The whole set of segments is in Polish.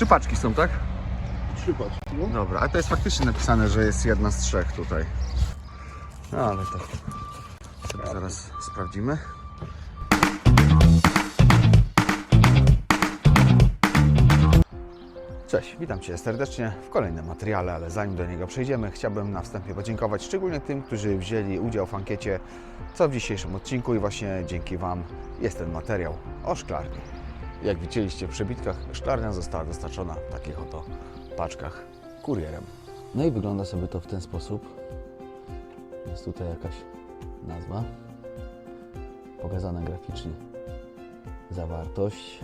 Trzy paczki są, tak? Trzy paczki, no. Dobra, a to jest faktycznie napisane, że jest jedna z trzech tutaj. No ale to sobie zaraz sprawdzimy. Cześć, witam Cię serdecznie w kolejnym materiale, ale zanim do niego przejdziemy, chciałbym na wstępie podziękować szczególnie tym, którzy wzięli udział w ankiecie, co w dzisiejszym odcinku i właśnie dzięki Wam jest ten materiał o szklarni. Jak widzieliście w przebitkach, szklarnia została dostarczona w takich oto paczkach kurierem. No i wygląda sobie to w ten sposób. Jest tutaj jakaś nazwa. Pokazana graficznie zawartość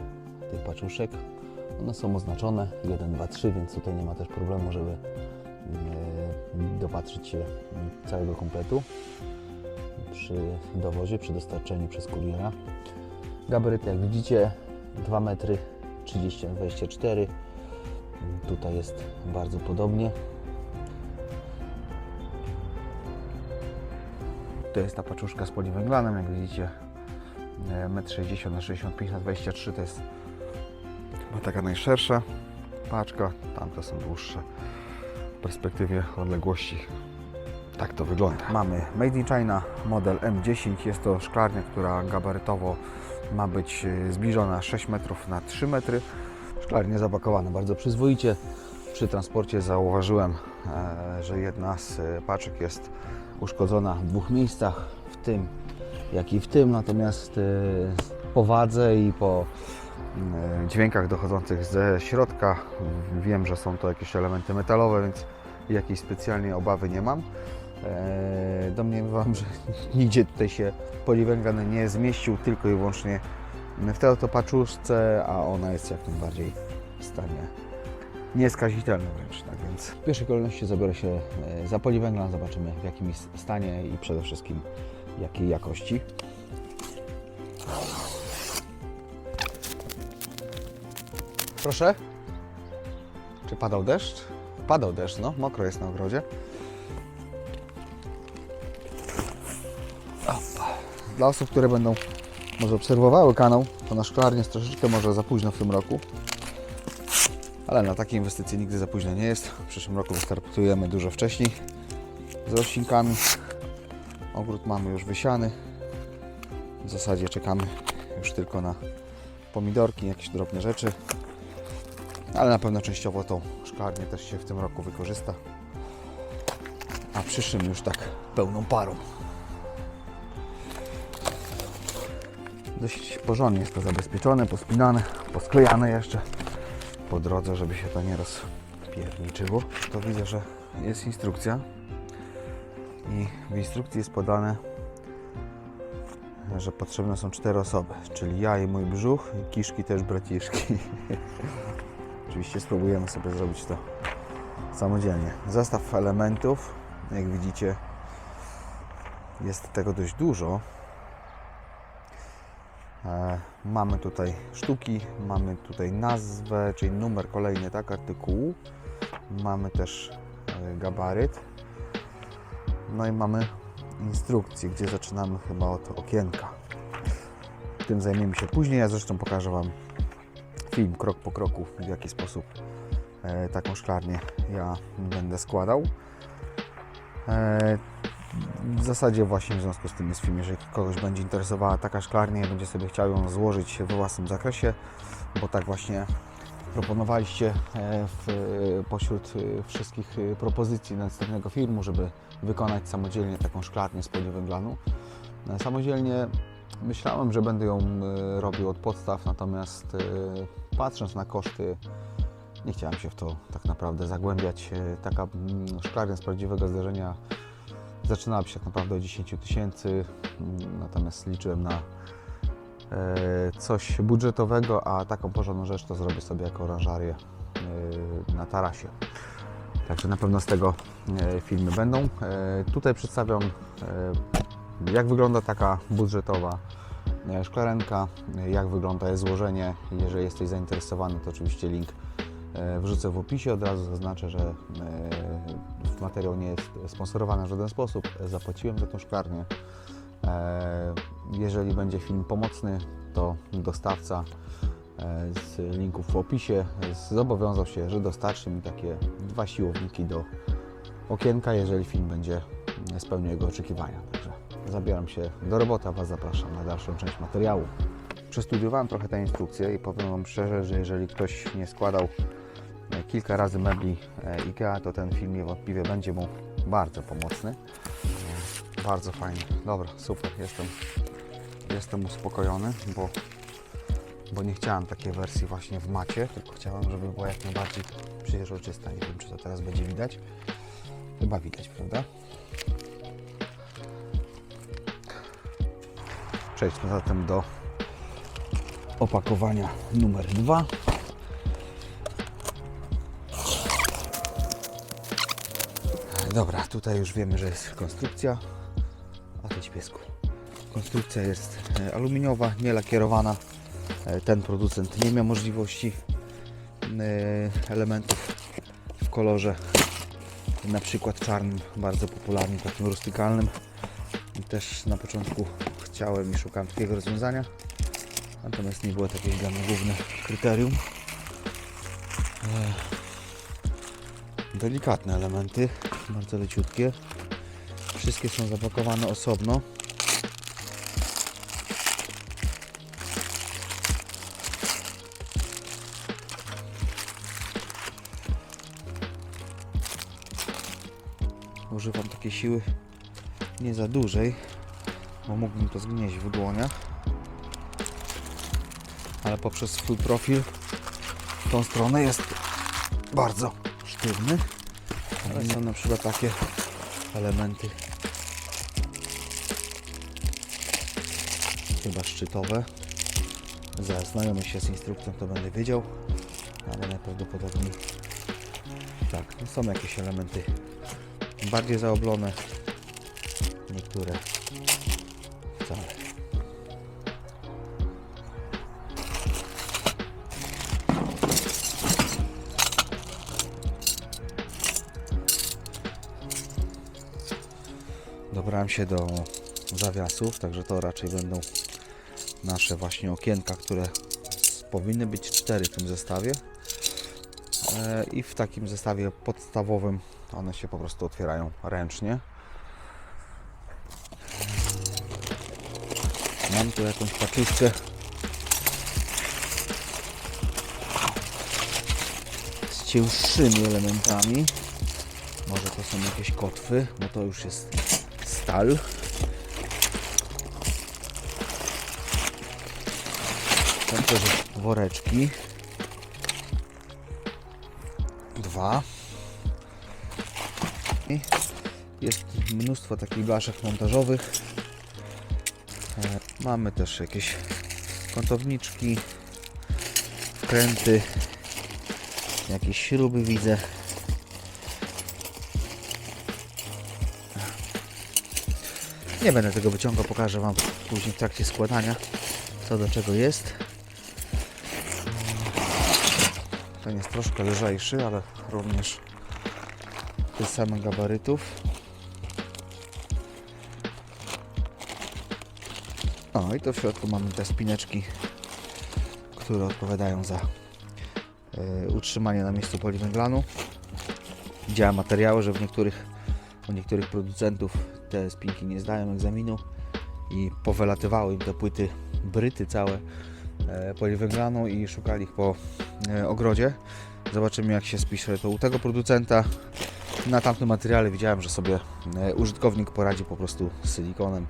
tych paczuszek. One są oznaczone 1, 2, 3, więc tutaj nie ma też problemu, żeby e, dopatrzyć się całego kompletu przy dowozie, przy dostarczeniu przez kuriera. Gabaryty jak widzicie 2 metry 30 na 24 Tutaj jest bardzo podobnie. To jest ta paczuszka z poliwęglanem, jak widzicie. e, 1,60 m na 65 na 23 to jest chyba taka najszersza paczka. Tamte są dłuższe. W perspektywie odległości tak to wygląda. Mamy Made in China model M10. Jest to szklarnia, która gabarytowo ma być e, zbliżona 6 metrów na 3 metry. Szklarnie zapakowane bardzo przyzwoicie. Przy transporcie zauważyłem, e, że jedna z e, paczek jest uszkodzona w dwóch miejscach, w tym jak i w tym, natomiast po wadze i po e, dźwiękach dochodzących ze środka wiem, że są to jakieś elementy metalowe, więc jakiejś specjalnie obawy nie mam. E, Domniemywam, że nigdzie tutaj się poliwęglan nie zmieścił, tylko i wyłącznie w tej oto paczuszce, a ona jest jak najbardziej w stanie nieskazitelny wręcz, tak więc w pierwszej kolejności zabiorę się e, za poliwęglan, zobaczymy w jakim jest stanie i przede wszystkim jakiej jakości. Proszę? Czy padał deszcz? Padał deszcz, no, mokro jest na ogrodzie. Dla osób, które będą może obserwowały kanał, to na szklarnię jest troszeczkę może za późno w tym roku. Ale na takie inwestycje nigdy za późno nie jest. W przyszłym roku wystartujemy dużo wcześniej z roślinkami. Ogród mamy już wysiany. W zasadzie czekamy już tylko na pomidorki, jakieś drobne rzeczy. Ale na pewno częściowo tą szklarnię też się w tym roku wykorzysta. A w przyszłym już tak pełną parą. Dość porządnie jest to zabezpieczone, pospinane, posklejane jeszcze po drodze, żeby się to nie rozpierniczyło. To widzę, że jest instrukcja i w instrukcji jest podane, że potrzebne są cztery osoby, czyli ja i mój brzuch, i kiszki też braciszki. Oczywiście spróbujemy sobie zrobić to samodzielnie. Zestaw elementów, jak widzicie, jest tego dość dużo. E, Mamy tutaj sztuki, mamy tutaj nazwę, czyli numer kolejny tak, artykułu. Mamy też e, gabaryt. No i mamy instrukcję, gdzie zaczynamy chyba od okienka. Tym zajmiemy się później. Ja zresztą pokażę Wam film krok po kroku, w jaki sposób e, taką szklarnię ja będę składał. W zasadzie właśnie w związku z tym jest kogoś będzie interesowała taka szklarnia i będzie sobie chciał ją złożyć we własnym zakresie, bo tak właśnie proponowaliście e, w, pośród e, wszystkich e, propozycji następnego filmu, żeby wykonać samodzielnie taką szklarnię z poliwęglanu. Samodzielnie myślałem, że będę ją robił od podstaw, natomiast patrząc na koszty nie chciałem się w to tak naprawdę zagłębiać. Taka mm, szklarnia z prawdziwego zdarzenia zaczynałaby się tak naprawdę od 10 tysięcy, mm, natomiast liczyłem na e, coś budżetowego, a taką porządną rzecz to zrobię sobie jako oranżarię e, na tarasie. Także na pewno z tego e, filmy będą. Tutaj przedstawiam jak wygląda taka budżetowa szklarenka, jak wygląda jej złożenie. Jeżeli jesteś zainteresowany, to oczywiście link wrzucę w opisie. Od razu zaznaczę, że materiał nie jest sponsorowany w żaden sposób. Zapłaciłem za tą szklarnię. E, Jeżeli będzie film pomocny, to dostawca e, z linków w opisie. Zobowiązał się, że dostarczy mi takie dwa siłowniki do okienka, jeżeli film będzie spełniał jego oczekiwania. Także zabieram się do roboty, a Was zapraszam na dalszą część materiału. Przestudiowałem trochę tę instrukcję i powiem Wam szczerze, że jeżeli ktoś nie składał kilka razy mebli e, IKEA, to ten film niewątpliwie będzie mu bardzo pomocny. E, Bardzo fajnie. Dobra, super. Jestem, jestem uspokojony, bo, bo nie chciałem takiej wersji właśnie w macie, tylko chciałem, żeby była jak najbardziej przeźroczysta. Nie wiem, czy to teraz będzie widać. Chyba widać, prawda? Przejdźmy zatem do opakowania numer dwa. Dobra, tutaj już wiemy, że jest konstrukcja. A teď piesku. Konstrukcja jest e, aluminiowa, nie lakierowana. E, Ten producent nie miał możliwości e, elementów w kolorze na przykład czarnym, bardzo popularnym, takim rustykalnym. I też na początku chciałem i szukałem takiego rozwiązania. Natomiast nie było takie dla mnie główne kryterium. Delikatne elementy, bardzo leciutkie. Wszystkie są zapakowane osobno. Używam takiej siły nie za dużej, bo mógłbym to zgnieść w dłoniach ale poprzez swój profil w tą stronę jest bardzo sztywny. Ale są na przykład takie elementy chyba szczytowe. Zaznajomy się z instrukcją, to będę wiedział, ale najprawdopodobniej tak, no są jakieś elementy bardziej zaoblone, niektóre wcale. Dobrałem się do zawiasów, także to raczej będą nasze właśnie okienka, które powinny być cztery w tym zestawie. E, I w takim zestawie podstawowym one się po prostu otwierają ręcznie. Mam tu jakąś paczuszkę z cięższymi elementami. Może to są jakieś kotwy, bo to już jest stal. Tam też woreczki. Dwa. I jest mnóstwo takich blaszek montażowych. E, Mamy też jakieś kątowniczki, wkręty, jakieś śruby widzę. Nie będę tego wyciągał, pokażę Wam później w trakcie składania, co do czego jest. Ten jest troszkę lżejszy, ale również tych samych gabarytów. O i to w środku mamy te spineczki, które odpowiadają za e, utrzymanie na miejscu poliwęglanu. Widziałem materiały, że w niektórych, u niektórych producentów te spinki nie zdają egzaminu i powelatywały im te płyty bryty całe e, poliwęglanu i szukali ich po e, ogrodzie. Zobaczymy jak się spisze to u tego producenta. Na tamtym materiale widziałem, że sobie e, użytkownik poradzi po prostu z silikonem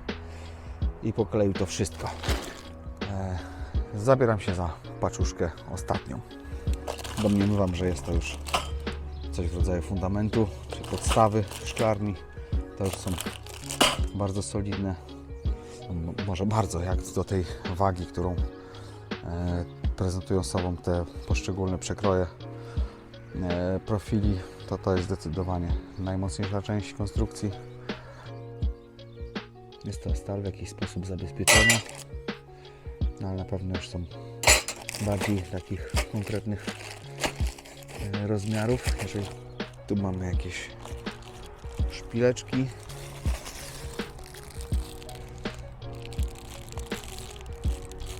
i pokleił to wszystko. Zabieram się za paczuszkę ostatnią. Domniemywam, że jest to już coś w rodzaju fundamentu, czy podstawy szklarni. To już są bardzo solidne, m- może bardzo jak do tej wagi, którą e, prezentują sobą te poszczególne przekroje e, profili, to to jest zdecydowanie najmocniejsza część konstrukcji. Jest to stal w jakiś sposób zabezpieczona, no, ale na pewno już są bardziej takich konkretnych e, rozmiarów. Jeżeli tu mamy jakieś szpileczki,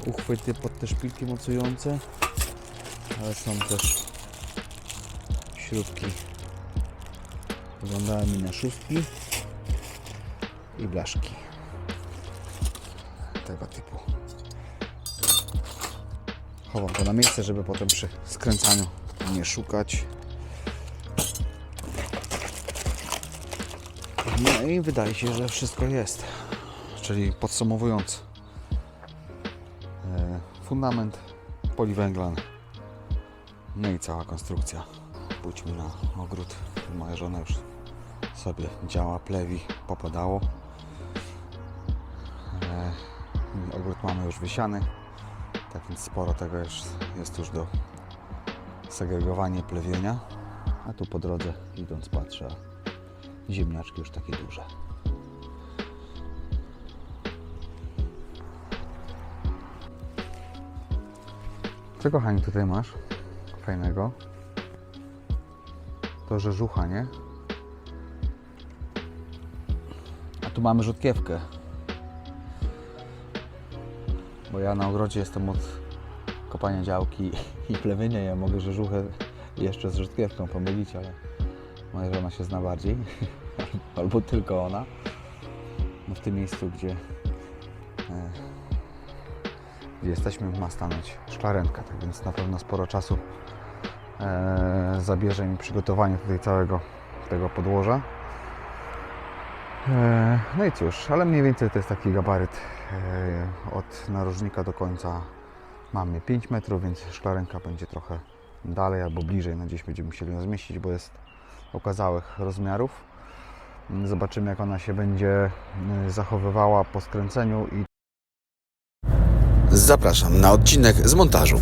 uchwyty pod te szpilki mocujące, ale są też śrubki. Wyglądają mi na szóstki i blaszki tego typu. Chowam to na miejsce, żeby potem przy skręcaniu nie szukać. No i wydaje się, że wszystko jest. Czyli podsumowując, fundament poliwęglan, no i cała konstrukcja. Pójdźmy na ogród. Moja żona już sobie działa, plewi, popadało. E, ogród mamy już wysiany, tak więc sporo tego jest, jest już do segregowania plewienia. A tu po drodze idąc patrzę, ziemniaczki już takie duże. Co kochani tutaj masz fajnego? To rzeżucha, nie? A tu mamy rzutkiewkę. Bo ja na ogrodzie jestem od kopania działki i plewienia. Ja mogę rzeżuchę jeszcze z rzutkiewką pomylić, ale moja żona się zna bardziej. Albo tylko ona. No w tym miejscu, gdzie, e, gdzie jesteśmy, ma stanąć szklarenka, tak więc na pewno sporo czasu e, zabierze mi przygotowanie tutaj całego tego podłoża. E, no i cóż, ale mniej więcej to jest taki gabaryt e, od narożnika do końca mamy 5 metrów, więc szklarenka będzie trochę dalej albo bliżej, no gdzieś będziemy musieli ją zmieścić, bo jest okazałych rozmiarów. Zobaczymy jak ona się będzie y, zachowywała po skręceniu i Zapraszam na odcinek z montażu.